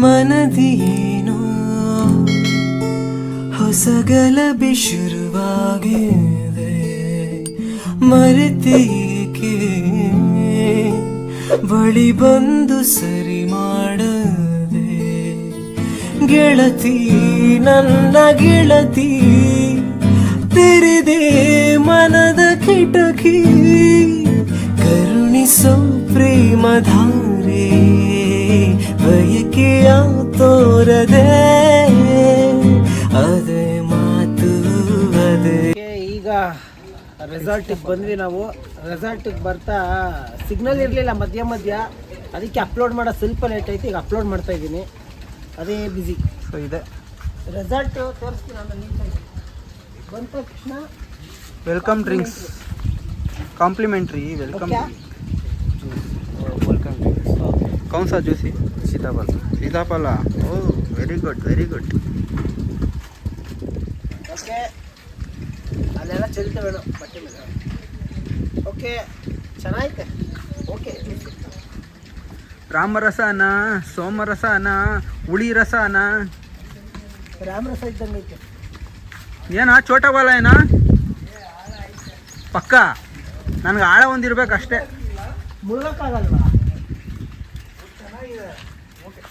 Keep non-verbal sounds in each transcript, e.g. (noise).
ಮನದಿಯೇನೋ ಹೊಸಗಲಭೆ ಶುರುವಾಗಿದೆ ಮರೆತೇಕೆ? ಬಳಿ ಬಂದು ಸರಿ ಮಾಡದೆ. ಗೆಳತಿ, ನನ್ನ ಗೆಳತಿ, ತೆರೆದೆ ಮನದ ಕಿಟಕಿ, ಕರುಣಿಸೋ ಪ್ರೇಮಧಾರೆ ರೆಸಾರ್ಟಿಗೆ ಬಂದ್ವಿ ನಾವು. ರೆಸಾರ್ಟಿಗೆ ಬರ್ತಾ ಸಿಗ್ನಲ್ ಇರಲಿಲ್ಲ ಮಧ್ಯ ಮಧ್ಯ. ಅದಕ್ಕೆ ಅಪ್ಲೋಡ್ ಮಾಡೋ ಸ್ವಲ್ಪ ಲೇಟ್ ಆಯ್ತು ಈಗ ಅಪ್ಲೋಡ್ ಮಾಡ್ತಾ ಇದ್ದೀನಿ. ಅದೇ ಬ್ಯುಸಿ ಸೊ ಇದೆ. ರೆಸಾರ್ಟ್ ತೋರಿಸ್ತೀನಿ ಬಂದ ತಕ್ಷಣ welcome drinks complimentary welcome welcome drinks ಕೌನ್ಸ juicy ಸೀತಾಫಲ ಸೀತಾಫಲ ಓ very good very good okay ಅಲ್ಲೆಲ್ಲ ಚೆಲ್ತೇವೆ ಬಟ್ಟೆ ಮೇಲೆ. ಓಕೆ ಚೆನ್ನಾಗೈತೆ. ಓಕೆ ರಾಮರಸನ ಸೋಮರಸನ ಹುಳಿ ರಸನ ರಾಮರಸ ಇದ್ದಂಗೆ ಐತೆ. ಏನ ಚೋಟ ಬಾಲ ಏನ? ಪಕ್ಕ. ನನಗೆ ಆಳ ಒಂದಿರ್ಬೇಕು ಅಷ್ಟೇ. ಮುಳುಗಕ್ಕಾಗಲ್ವಾ ಚೆನ್ನಾಗಿದೆ. ಓಕೆ.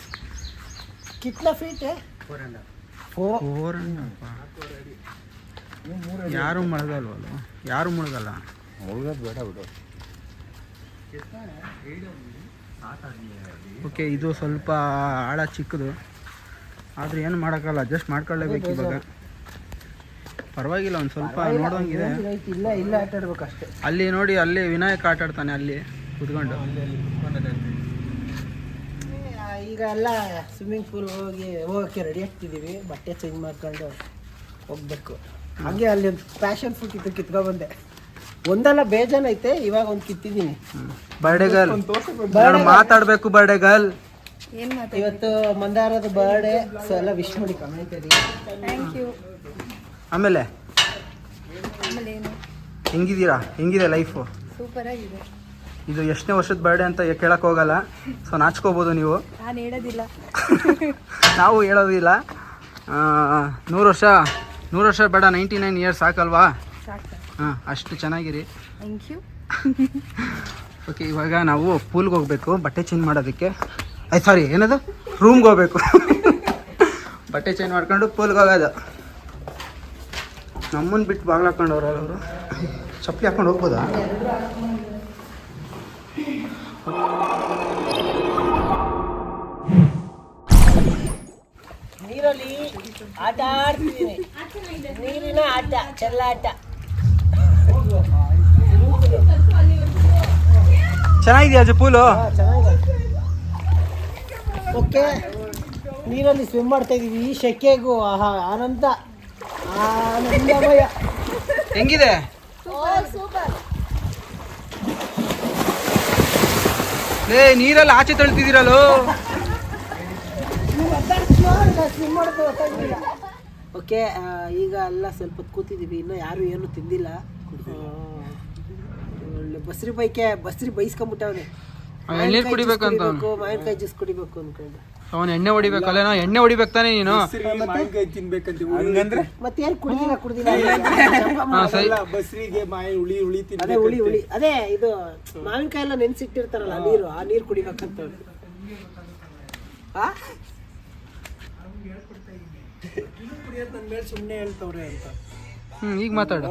ಕಿತ್ನ ಫೀಟ್ ಫೋ ಯಾರು ಮುಳುಗಲ್ವಲ್ಲ ಯಾರು ಮುಳುಗಲ್ಲ ಮುಳುಗೋದು ಬೇಡ ಬಿಡು. ಓಕೆ ಇದು ಸ್ವಲ್ಪ ಆಳ ಚಿಕ್ಕದು. ಆದ್ರೆ ಏನು ಮಾಡೋಕ್ಕಲ್ಲ ಅಡ್ಜಸ್ಟ್ ಮಾಡ್ಕೊಳ್ಳೇಬೇಕು ಇವಾಗ. ಪರವಾಗಿಲ್ಲ ಒಂದು ಸ್ವಲ್ಪ ನೋಡೋಂಗಿದೆ. ಇಲ್ಲ ಆಟ ಅಲ್ಲಿ ನೋಡಿ ಅಲ್ಲಿ ವಿನಾಯಕ್ ಆಟ ಆಡ್ತಾನೆ ಅಲ್ಲಿ ಕುತ್ಕೊಂಡು. ಈಗ ಎಲ್ಲ ಸ್ವಿಮ್ಮಿಂಗ್ ಪೂಲ್ ಹೋಗಿ ಹೋಗೋಕ್ಕೆ ರೆಡಿ ಆಗ್ತಿದ್ದೀವಿ. ಬಟ್ಟೆ ಚೇಂಜ್ ಮಾಡ್ಕೊಂಡು ಹೋಗ್ಬೇಕು. ಹಂಗೆ ಅಲ್ಲಿ ಒಂದು ಪ್ಯಾಷನ್ ಫ್ರೂಟ್ ಇತ್ತು ಕಿತ್ಕೊಬಂದೆ ಒಂದಲ್ಲ ಬೇಜಾನ್ ಐತೆ ಇವಾಗ ಒಂದು ಕಿತ್ತಿದ್ದೀನಿ. ಬರ್ಡೇ ಗರ್ಲ್ ಮಾತಾಡ್ಬೇಕು ಬರ್ಡೇ ಗರ್ಲ್ ಇವತ್ತು ಮಂದಾರದ ಬರ್ಡೇ ಸೊ ಎಲ್ಲ ವಿಶ್ ಮಾಡಿ ಕಮೆಂಟ್ ಥ್ಯಾಂಕ್ ಯು ಆಮೇಲೆ? ಹೆಂಗಿದ್ದೀರಾ? ಹೆಂಗಿದೆ ಲೈಫು ಸೂಪರ್ ಆಗಿದೆ ಇದು ಎಷ್ಟನೇ ವರ್ಷದ ಬರ್ಡೇ ಅಂತ ಕೇಳಕ್ ಹೋಗಲ್ಲ. ಸೊ ನಾಚ್ಕೋಬೋದು ನೀವು. ನಾನು ಹೇಳೋದಿಲ್ಲ. (laughs) ನಾವು ಹೇಳೋದಿಲ್ಲ. ನೂರು ವರ್ಷ. ನೂರು ವರ್ಷ ಬೇಡ ನೈಂಟಿ ನೈನ್ ಇಯರ್ಸ್ ಸಾಕಲ್ವಾ? ಸಾಕು. ಹಾಂ ಅಷ್ಟು ಚೆನ್ನಾಗಿರಿ. ಥ್ಯಾಂಕ್ ಯು ಓಕೆ ಇವಾಗ ನಾವು ಪೂಲ್ಗೆ ಹೋಗ್ಬೇಕು ಬಟ್ಟೆ ಚೇಂಜ್ ಮಾಡೋದಕ್ಕೆ. ಐ ಸಾರಿ ಏನದು? ರೂಮ್ಗೆ ಹೋಗ್ಬೇಕು. (laughs) ಬಟ್ಟೆ ಚೇಂಜ್ ಮಾಡ್ಕೊಂಡು ಪೂಲ್ಗೆ ಹೋಗೋದು. ನಮ್ಮನ್ನು ಬಿಟ್ಟು ಬಾಗ್ಲು ಹಾಕೊಂಡವ್ರು ಅವರು? ಚಪ್ಪಲಿ ಹಾಕೊಂಡು ಹೋಗ್ಬೋದಾ? ನೀರಲ್ಲಿ ಆಟ ಆಡ್ತಿದ್ದೀನಿ ನೀರಿನ ಆಟ ಚೆಲ್ಲಾಟ ಚೆನ್ನಾಗಿದೆಯಾ ಅಜ್ಜ ಪೂಲು? ಓಕೆ ನೀರಲ್ಲಿ ಸ್ವಿಮ್ ಮಾಡ್ತಾ ಇದೀವಿ ಈ ಶೆಕೆಗೂ ಆಹಾ ಆನಂದ ಆನಂದಮಯ. ಹೆಂಗಿದೆ? ಏ ಲೇ ನೀರಲ್ಲಿ ಆಚೆ ತಳ್ತಿದ್ದೀರಲ್ಲೋ? ಓಕೆ ಈಗ ಎಲ್ಲ ಸ್ವಲ್ಪ ಹೊತ್ತು ಕೂತಿದ್ದೀವಿ ಇನ್ನು ಯಾರು ಏನು ತಿಂದಿಲ್ಲ. ಒಳ್ಳೆ ಬಸ್ರಿ ಬೈಕೆ ಬಸ್ರಿ ಬೈಸ್ಕೊಂಬಿಟ್ಟವನೆ. ಎಳ್ನೀರು ಕುಡಿಬೇಕು ಅಂತ ಅವ್ನು. ಮಾವಿನಕಾಯಿ ಜ್ಯೂಸ್ ಕುಡಿಬೇಕು ಅನ್ಕೊಂಡು. ಅವನು ಎಣ್ಣೆ ಹೊಡಿಬೇಕಲ್ಲ ಎಣ್ಣೆ ಹೊಡಿಬೇಕು ತಾನೇ ನೀನು? ಮತ್ತೇನು ಕುಡ್ದಿಲ್ಲ ಕುಡ್ದಿಲ್ಲ. ಕುಡಿದಿಲ್ಲ ಸರಿ. ಬಸ್ರಿಗೆ ಮಾಯ ಉಳಿ ಉಳಿ ಅದೇ ಹುಳಿ ಹುಳಿ. ಅದೇ ಇದು ಮಾವಿನಕಾಯಿ ಎಲ್ಲ ನೆನ್ಸಿಟ್ಟಿರ್ತಾರಲ್ಲ ಆ ನೀರು ಆ ನೀರು ಕುಡಿಬೇಕಂತ ಆ? ಸುಮ್ಮನೆ ಹೇಳ್ತವ್ರೆ ಅಂತ. ಹ್ಞೂ ಈಗ ಮಾತಾಡು.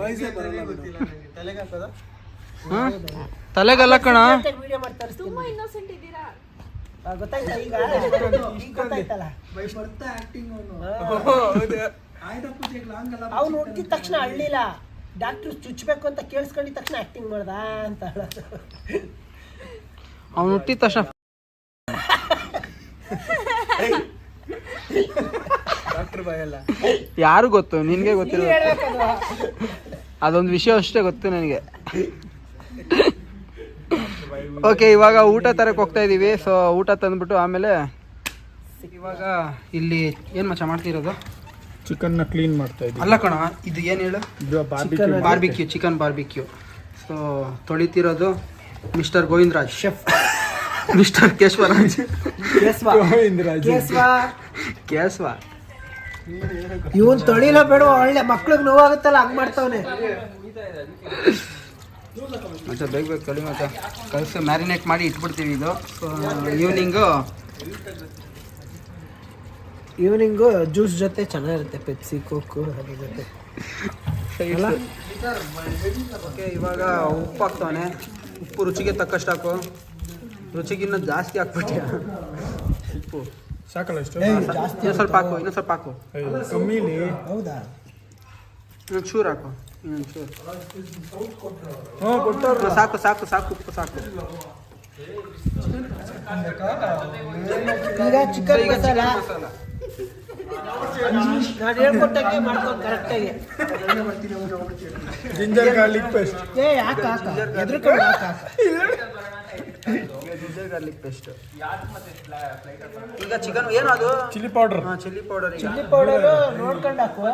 ಹಾಂ? ತಲೆಗಲ್ಲ ಕಣ. ವಿಡಿಯೋ ಮಾಡ್ತಾರೆ. ತುಂಬಾ ಇನ್ನೋಸೆಂಟ್ ಇದ್ದೀರಾ? ಗೊತ್ತಾಯ್ತಾ? ಈಗ ಈಗ ಗೊತ್ತಾಯ್ತಲ್ಲ? ಅವ್ನು. ಹುಟ್ಟಿದ ತಕ್ಷಣ ಅಳ್ಳಿಲ್ಲ. ಡಾಕ್ಟ್ರು ಚುಚ್ಚಬೇಕು ಅಂತ ಕೇಳಿಸ್ಕೊಂಡಿದ ತಕ್ಷಣ ಆಕ್ಟಿಂಗ್ ಮಾಡ್ದ ಅಂತ ಹೇಳೋದು. ಅವ್ನು ಹುಟ್ಟಿದ ತಕ್ಷಣ. ಯಾರು ಗೊತ್ತು? ನಿನ್ಗೆ ಗೊತ್ತಿಲ್ಲ ಅದೊಂದು ವಿಷಯ ಅಷ್ಟೇ ಗೊತ್ತು ನನಗೆ. ಓಕೆ ಇವಾಗ ಊಟ ತರಕ್ಕೆ ಹೋಗ್ತಾ ಇದೀವಿ. ಸೊ ಊಟ ತಂದ್ಬಿಟ್ಟು ಆಮೇಲೆ ಇವಾಗ ಇಲ್ಲಿ ಏನು ಮಚ್ಚ ಮಾಡ್ತಿರೋದು? ಚಿಕನ್ನ ಕ್ಲೀನ್ ಮಾಡ್ತಾ ಇದ್ದೀವಿ ಅಲ್ಲ ಕಣ ಇದು ಏನು ಹೇಳು? ಇದು barbecue barbecue chicken barbecue so ತೊಳಿತಿರೋದು mister Govindaraj. Chef mister Keshavaraj. Keshava Govindaraj. Keshava. Keshava. ಇವನ್ ತೊಳಿಲ ಬೇಡ ಒಳ್ಳೆ ಮಕ್ಳಿಗೆ ನೋವಾಗುತ್ತಲ್ಲ ಹಂಗ್ ಮಾಡ್ತಾವನೆ. ಮತ್ತೆ ಬೇಗ ಬೇಗ ಕಳಿ ಮತ್ತೆ. ಕಳಿಸಿ ಮ್ಯಾರಿನೇಟ್ ಮಾಡಿ ಇಟ್ಬಿಡ್ತೀವಿ ಇದು. ಈವ್ನಿಂಗು ಈವ್ನಿಂಗು ಜ್ಯೂಸ್ ಜೊತೆ ಚೆನ್ನಾಗಿರುತ್ತೆ ಪೆಪ್ಸಿ ಕೋಕು ಅದ್ರ ಜೊತೆ? ಓಕೆ ಇವಾಗ ಉಪ್ಪು ಹಾಕ್ತವನೆ. ಉಪ್ಪು ರುಚಿಗೆ ತಕ್ಕಷ್ಟು ಹಾಕು ರುಚಿಗಿನ್ನ ಜಾಸ್ತಿ ಹಾಕ್ಬಿಟ್ಯ? ಉಪ್ಪು. ಸಾಕಲ್ಲ ಇಷ್ಟು? ಜಾಸ್ತಿ ಇನ್ನೊಂದು ಸ್ವಲ್ಪ ಹಾಕು ಇನ್ನೊಂದು ಸ್ವಲ್ಪ ಹಾಕು. ಅಯ್ಯೋ, ಕಮ್ಮಿಲಿ. ಹೌದಾ? ಇನ್ನೊಂದು ಚೂರು ಹಾಕು ಇನ್ನೊಂದು ಚೂರು. ಹ್ಞೂ ಕೊಟ್ಟವ್ರು. ಸಾಕು ಸಾಕು ಸಾಕು ಉಪ್ಪು ಸಾಕು. ಈಗ ಚಿಕನ್ ಈಗ ಮಸಾಲ? ಚಿಕನ್ ಮಸಾಲ. ನಾನು ಹೇಳ್ಕೊಟ್ಟಂಗೆ ಮಾಡ್ಕೊಂಡು ಕರೆಕ್ಟಾಗಿ. ಜಿಂಜರ್ ಗಾರ್ಲಿಕ್ ಪೇಸ್ಟ್ ಏ ಯಾಕ ಹಾಕ. ಎದ್ರುಕೊಂಡು ಹಾಕ ಹಾಕ. Ginger garlic paste. ಈಗ ಚಿಕನ್ ಏನು ಅದು? ಚಿಲ್ಲಿ ಪೌಡರ್ ಹಾಂ ಚಿಲ್ಲಿ ಪೌಡರ್ ಈಗ. ಚಿಲ್ಲಿ ಪೌಡರ್ ನೋಡ್ಕೊಂಡು ಹಾಕು.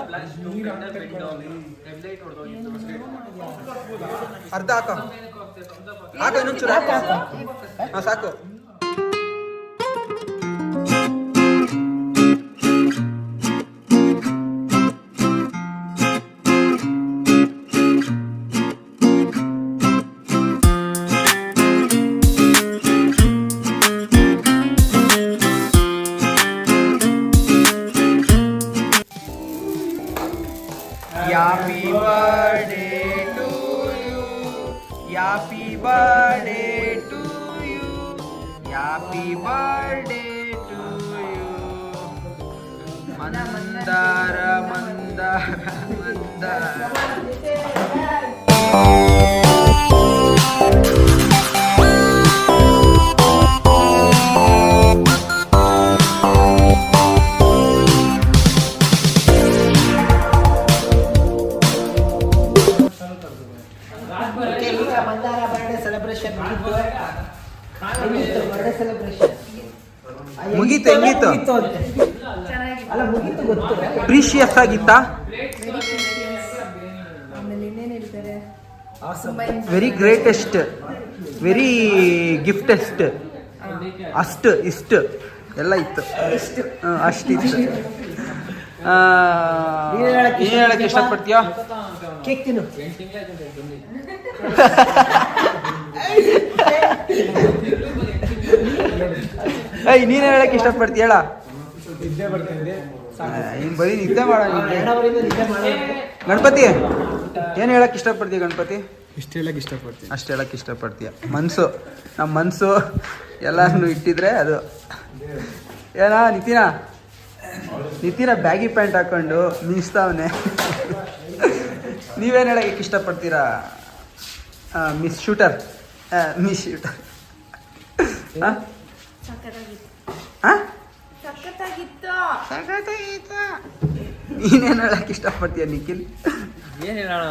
ಅರ್ಧ ಹಾಕೋ. ಹಾಕು. ಇನ್ನೊಂಚೂರು ಹಾಕು. ಹಾಂ ಸಾಕು. ಮಂದಾರ ಮಂದಾರ ಮಂದಾರ. ಮುಗೀತು. ಅಲ್ಲ ಮುಗೀತು ಗೊತ್ತು. ಪ್ರೀಶಿಯಸ್ ಆಗಿತ್ತಾ? ಆಮೇಲೆ ಇನ್ನೇನು ಹೇಳ್ತಾರೆ? Awesome. Very greatest very giftest ಅಷ್ಟು ಇಷ್ಟು. ಎಲ್ಲ ಇತ್ತು. ಅಷ್ಟಿತ್ತು ಆ, ನೀನ್ ಹೇಳಕ್ ನೀನ್ ಹೇಳಕ್ ಇಷ್ಟಪಡ್ತೀಯಾ? ಕೇಕ್ ತಿನ್ನು. ಏಯ್ ನೀನ್ ಹೇಳಕ್ ಇಷ್ಟಪಡ್ತೀಯ? ನಿದ್ದೆ ಬರ್ತಿದೆ ಇನ್ ಬರೀ ನಿದ್ದೆ ಮಾಡ ಗಣಪತಿ ಏನ್ ಹೇಳಕ್ ಇಷ್ಟಪಡ್ತೀಯ ಗಣಪತಿ? ಇಷ್ಟ ಹೇಳಕ್ ಇಷ್ಟಪಡ್ತೀಯ ಅಷ್ಟು ಹೇಳಕ್ ಇಷ್ಟಪಡ್ತೀಯ. ಮನ್ಸು ನಮ್ಮ ಮನ್ಸು ಎಲ್ಲಾನು ಇಟ್ಟಿದ್ರೆ ಅದು. ಏನಾ ನಿತಿನ? ನಿತಿನ ಬ್ಯಾಗಿ ಪ್ಯಾಂಟ್ ಹಾಕೊಂಡು ಮೀಸ್ತಾವನೆ ನೀವೇನು ಹೇಳಕ್ಕೆ ಇಷ್ಟಪಡ್ತೀರಾ? Miss shooter. Miss shooter. ಹಾಂ ಸಖತ್ತಾಗಿತ್ತು. ಸಖತ್ತಾಗಿತ್ತು. ನೀನೇನು ಹೇಳಕ್ಕೆ ಇಷ್ಟಪಡ್ತೀಯ ನಿಖಿಲ್? ಏನು ಹೇಳೋಣ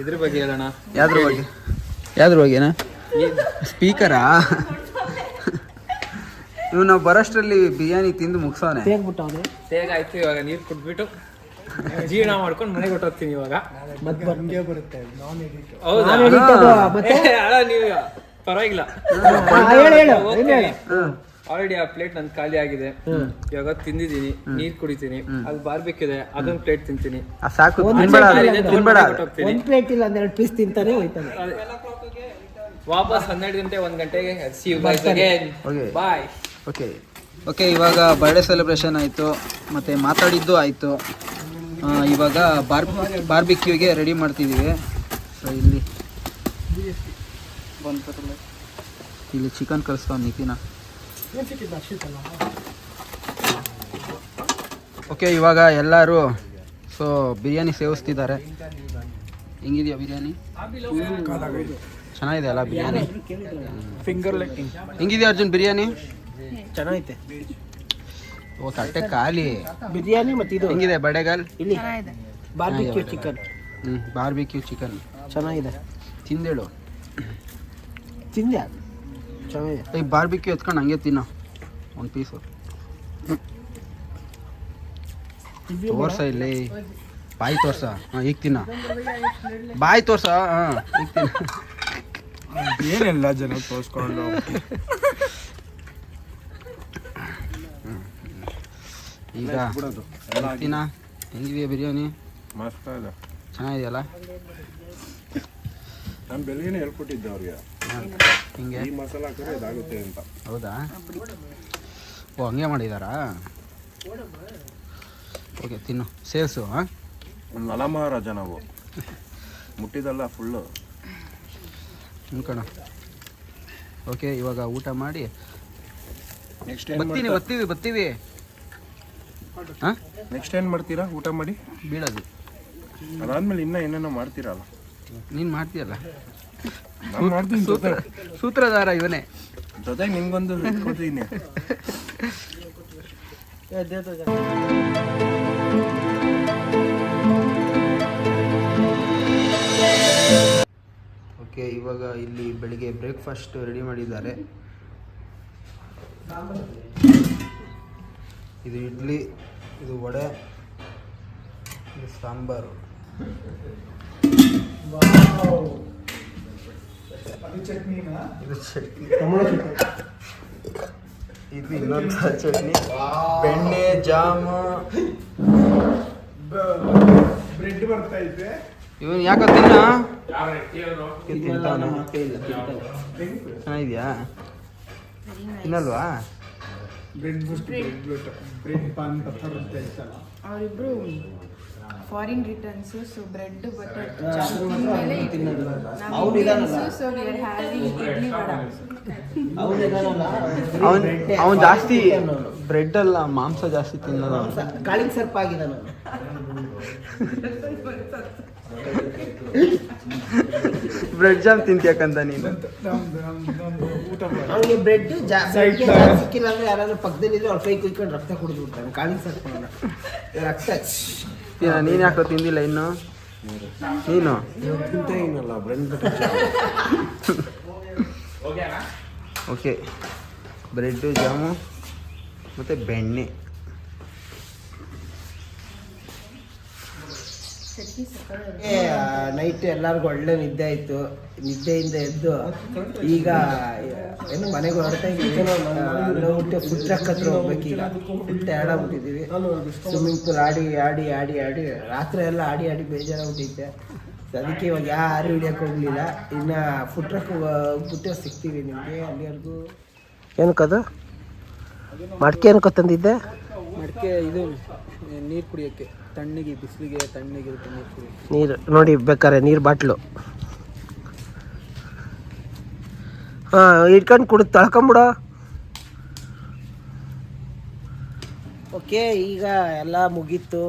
ಇದ್ರ ಬಗ್ಗೆ ಹೇಳೋಣ. ಯಾವ್ದ್ರ ಬಗ್ಗೆ? ಯಾವ್ದ್ರ ಬಗ್ಗೆನಾ? ಸ್ಪೀಕರಾ ಇವ್ ನಾವು ಬರೋಷ್ಟರಲ್ಲಿ ಬಿರಿಯಾನಿ ತಿಂದು ಮುಗಿಸೋನೆ. ಬೇಗ ಆಯ್ತು ಇವಾಗ ನೀರು ಕುಟ್ಬಿಟ್ಟು ಜೀವನ ಮಾಡ್ಕೊಂಡು ಮನೆಗೆ ಹೊಟ್ಟೋಗ್ತೀನಿ ಇವಾಗ. ಬರುತ್ತೆ ನಾನ್ ಎಡಿಟ್ ಹೌದಾ? ನೀವು ಪರವಾಗಿಲ್ಲ. ಆಲ್ರೆಡಿ ಆ ಪ್ಲೇಟ್ ನನ್ ಖಾಲಿ ಆಗಿದೆ. ಇವಾಗ ತಿಂದಿದ್ದೀನಿ ನೀರ್ ಕುಡಿತೀನಿ ಅಲ್ಲಿ ಬಾರ್ಬೇಕಿದೆ ಅದೊಂದ್ ಪ್ಲೇಟ್ ತಿಂತೀನಿ. ಆ ಸಾಕು ಒಂದ್ ಪ್ಲೇಟ್ ಇಲ್ಲ ಒಂದ್ ಎರಡು ಪೀಸ್ ತಿಂತಾನೆ ಹೋಯ್ತಾನೆ. ಅದೇ. ವಾಪಸ್ ಹನ್ನೆರಡು ಗಂಟೆ ಒಂದ್ ಗಂಟೆಗೆ. Okay. ಬಾಯ್ ಓಕೆ ಓಕೆ ಇವಾಗ ಬರ್ಡೇ ಸೆಲೆಬ್ರೇಷನ್ ಆಯಿತು ಮತ್ತು ಮಾತಾಡಿದ್ದು ಆಯಿತು. ಇವಾಗ ಬಾರ್ ಬಾರ್ಬಿಕ್ಯೂಗೆ ರೆಡಿ ಮಾಡ್ತಿದ್ದೀವಿ ಸೊ ಇಲ್ಲಿ ಇಲ್ಲಿ ಚಿಕನ್ ಕಳಿಸ್ತಾವ ನಿತಿನ ಓಕೆ ಇವಾಗ ಎಲ್ಲರೂ ಸೊ ಬಿರಿಯಾನಿ ಸೇವಿಸ್ತಿದ್ದಾರೆ. ಹೆಂಗಿದೆಯಾ ಬಿರಿಯಾನಿ? ಚೆನ್ನಾಗಿದೆ ಅಲ್ಲ ಬಿರಿಯಾನಿ? ಫಿಂಗರ್ ಲೆಕ್ಕಿಂಗ್ ಹೆಂಗಿದೆಯಾ ಅರ್ಜುನ್ ಬಿರಿಯಾನಿ? ಚೆನ್ನಾಗೈತೆ. ಓ ತಟ್ಟೆ ಖಾಲಿ. ಬಿರಿಯಾನಿ ಮತ್ತೆ ಇದು. ಹೆಂಗಿದೆ ಬಡೆಗಾಲ್? ಇಲ್ಲಿ. ಚೆನ್ನಾಗಿದೆ. ಬಾರ್ಬಿಕ್ಯೂ ಚಿಕನ್ ಹ್ಞೂ ಬಾರ್ಬಿಕ್ಯೂ ಚಿಕನ್ ಚೆನ್ನಾಗಿದೆ. ತಿಂದೇಳು. ತಿಂದೆ ಚೆನ್ನಾಗಿದೆ ಈ ಬಾರ್ಬಿಕ್ಯೂ ಎತ್ಕೊಂಡು ಹಂಗೆ ತಿನ್ನ. ಒಂದು ಪೀಸು ತೋರ್ಸ ಇಲ್ಲಿ. ಬಾಯಿ ತೋರ್ಸ. ಹಾಂ ಈಗ ತಿನ್ನ. ಬಾಯಿ ತೋರ್ಸ ಹಾಂ ತಿನ್ನ. ಏನೆಲ್ಲ ಜನ ತೋರಿಸ್ಕೊಂಡು? ಈಗ ತಿನ್ನ. ಹೆಂಗಿದೆಯಾ ಬಿರಿಯಾನಿ? ಮಸ್ತ್ ಚೆನ್ನಾಗಿದೆಯಲ್ಲ? ನಮ್ಮ ಬೆಳಗ್ಗೆನೇ ಹೇಳ್ಕೊಟ್ಟಿದ್ದೆ ಅವ್ರಿಗೆ. ಹಿಂಗೆ? ಈ ಮಸಾಲ ಹಾಕಿದ್ರೆ ಇದಾಗುತ್ತೆ ಅಂತ. ಹೌದಾ? ಓ ಹಂಗೆ ಮಾಡಿದಾರಾ? ಓಕೆ ತಿನ್ನು. ಸೇರ್ಸು ಹಾಂ? ಒಂದು ನಲಮಹಾರಾಜ ನಾವು ಮುಟ್ಟಿದಲ್ಲ ಫುಲ್ಲು ಕಣ. ಓಕೆ ಇವಾಗ ಊಟ ಮಾಡಿ. ನೆಕ್ಸ್ಟ್ ಬರ್ತೀನಿ ಬರ್ತೀವಿ ಬರ್ತೀವಿ. ಹಾಂ? ನೆಕ್ಸ್ಟ್ ಏನು ಮಾಡ್ತೀರಾ? ಊಟ ಮಾಡಿ. ಬೀಳೋದು. ಅದಾದ್ಮೇಲೆ ಇನ್ನೂ ಏನೇನೋ ಮಾಡ್ತೀರಲ್ಲ. ನೀನು ಮಾಡ್ತೀಯಲ್ಲ? ನಾನು ಮಾಡ್ತೀನಿ ಜೊತೆ. ಸೂತ್ರಧಾರ ಇವನೇ. ಜೊತೆಗೆ ನಿಮ್ಗೊಂದು ಓಕೆ ಇವಾಗ ಇಲ್ಲಿ ಬೆಳಿಗ್ಗೆ ಬ್ರೇಕ್ಫಾಸ್ಟ್ ರೆಡಿ ಮಾಡಿದ್ದಾರೆ. ಇದು ಇಡ್ಲಿ ಇದು ವಡೆ ಇದು ಸಾಂಬಾರು. ಇದು ಚಟ್ನಿ. ಇದು ಇನ್ನೊಂದು ಚಟ್ನಿ. ಬೆಣ್ಣೆ ಜಾಮು. ಬ್ರೆಡ್ ಬರ್ತಾ ಇದೆ. ಇವನು ಯಾಕ ತಿನ್ನ? ತಿಂತಾನ ಚೆನ್ನಾಗಿದ್ಯಾ? ತಿನ್ನಲ್ವಾ? ಬ್ರೆಡ್ ಬ್ರೆಡ್ ಬ್ರೆಡ್ ಪಾನ್ ಅವರಿಬ್ರು foreign returns so bread butter? So we are having idli vada ಅವನ್ ಅವನ್ ಜಾಸ್ತಿ ಬ್ರೆಡ್ ಅಲ್ಲ ಮಾಂಸ ಜಾಸ್ತಿ ತಿನ್ನೋದು ಅವ್ನು. ಕಾಳಿಂಗ್ ಸರ್ಪ ಆಗಿದೆ ಬ್ರೆಡ್ ಜಾಮ್ ತಿಂತ್ಯಾಕಂತ ನೀನು. ಅವ್ನಿಗೆ ಬ್ರೆಡ್ ಸಿಕ್ಕಿಲ್ಲ ಅಂದ್ರೆ ಯಾರಾದ್ರೂ ಪಕ್ಕದಲ್ಲಿ ಇದ್ರೆ ಅವ್ರ ಕೈ ಕುಯ್ಕೊಂಡು ರಕ್ತ ಕುಡಿದು ಬಿಡ್ತಾನೆ ಕಾಳಿಂಗ್ ಸರ್ಪ. ರಕ್ತ. ತಿನ್ನ ನೀನು ಯಾಕೋ ತಿಂದಿಲ್ಲ ಇನ್ನು? ನೀನು? (laughs) ಓಕೆ ಬ್ರೆಡ್ಡು ಜಾಮು ಮತ್ತು ಬೆಣ್ಣೆ ಚಟ್ನಿ ಸಕ್ಕತ್ತಾಗಿದೆ. ನೈಟ್ ಎಲ್ಲಾರ್ಗು ಒಳ್ಳೆ ನಿದ್ದೆ ಆಯ್ತು. ನಿದ್ದೆಯಿಂದ ಎದ್ದು ಈಗ, ಏನು ಮನೆಗೆ ಹೊರಡ್ತಾ ಇದ್ದೀವಿ. ಫುಡ್ ಟ್ರಕ್ ಹತ್ರ ಹೋಗ್ಬೇಕು ಈಗ. ಫುಲ್ ಟಯರ್ಡ್ ಆಗ್ಬಿಟ್ಟಿದ್ದೀವಿ. ಸ್ವಿಮ್ಮಿಂಗ್ ಪೂಲ್ ಆಡಿ ಆಡಿ ಆಡಿ ಆಡಿ. ರಾತ್ರಿ ಎಲ್ಲ ಆಡಿ ಆಡಿ ಬೇಜಾರ ಬಿಟ್ಟಿದ್ದೆ ಅದಕ್ಕೆ ಇವಾಗ ಯಾರು ಹಿಡಿಯಕ್ಕೆ ಹೋಗ್ಲಿಲ್ಲ. ಇನ್ನು ಫುಡ್ ಟ್ರಕ್ ಹೋಗ್ಬಿಟ್ಟು ಸಿಗ್ತೀವಿ ನಿಮಗೆ, ಅಲ್ಲಿವರೆಗೂ. ಏನಕ್ಕದು ಮಡಿಕೆ ಏನಕ್ಕ ತಂದಿದ್ದೆ? ಮಡಿಕೆ ಇದು, ನೀರು ಕುಡಿಯೋಕ್ಕೆ. ತಣ್ಣಗೆ ಬಿಸಿಲಿಗೆ ತಣ್ಣಗೆ ನೀರು. ನೋಡಿ ಬೇಕಾರೆ ನೀರು ಬಾಟ್ಲು. ಹಾಂ ಇಟ್ಕೊಂಡು ಕುಡಿದು ತಳ್ಕೊಂಬಿಡು. ಓಕೆ ಈಗ ಎಲ್ಲ ಮುಗೀತು.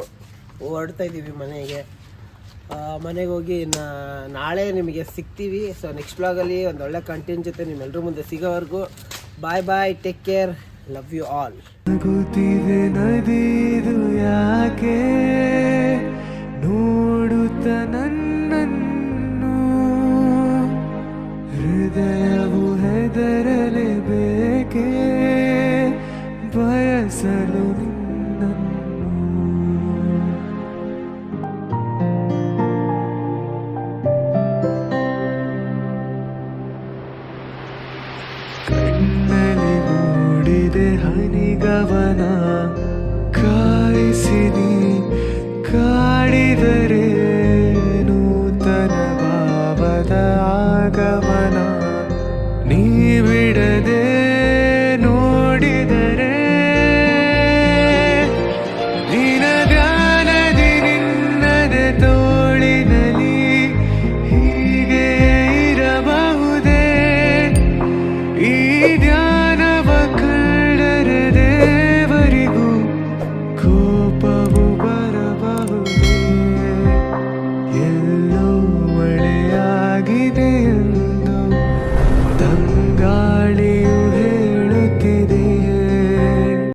ಹೊರಡ್ತಾ ಇದ್ದೀವಿ ಮನೆಗೆ. ಮನೆಗೆ ಹೋಗಿ ನಾ- ನಾಳೆ ನಿಮಗೆ ಸಿಗ್ತೀವಿ. ಸೊ ನೆಕ್ಸ್ಟ್ ಬ್ಲಾಗಲ್ಲಿ ಒಂದು ಒಳ್ಳೆ ಕಂಟೆಂಟ್ ಜೊತೆ ನಿಮ್ಮೆಲ್ಲರ ಮುಂದೆ ಸಿಗೋವರೆಗೂ. Bye bye take care love you all ಗೊತ್ತಿದೆ ನದಿದು ಯಾಕೆ? ನೋಡುತ್ತ ನನ್ನನ್ನು. ಹೃದಯವು ಹೆದರಲೇಬೇಕೆ? ಬಯಸಲು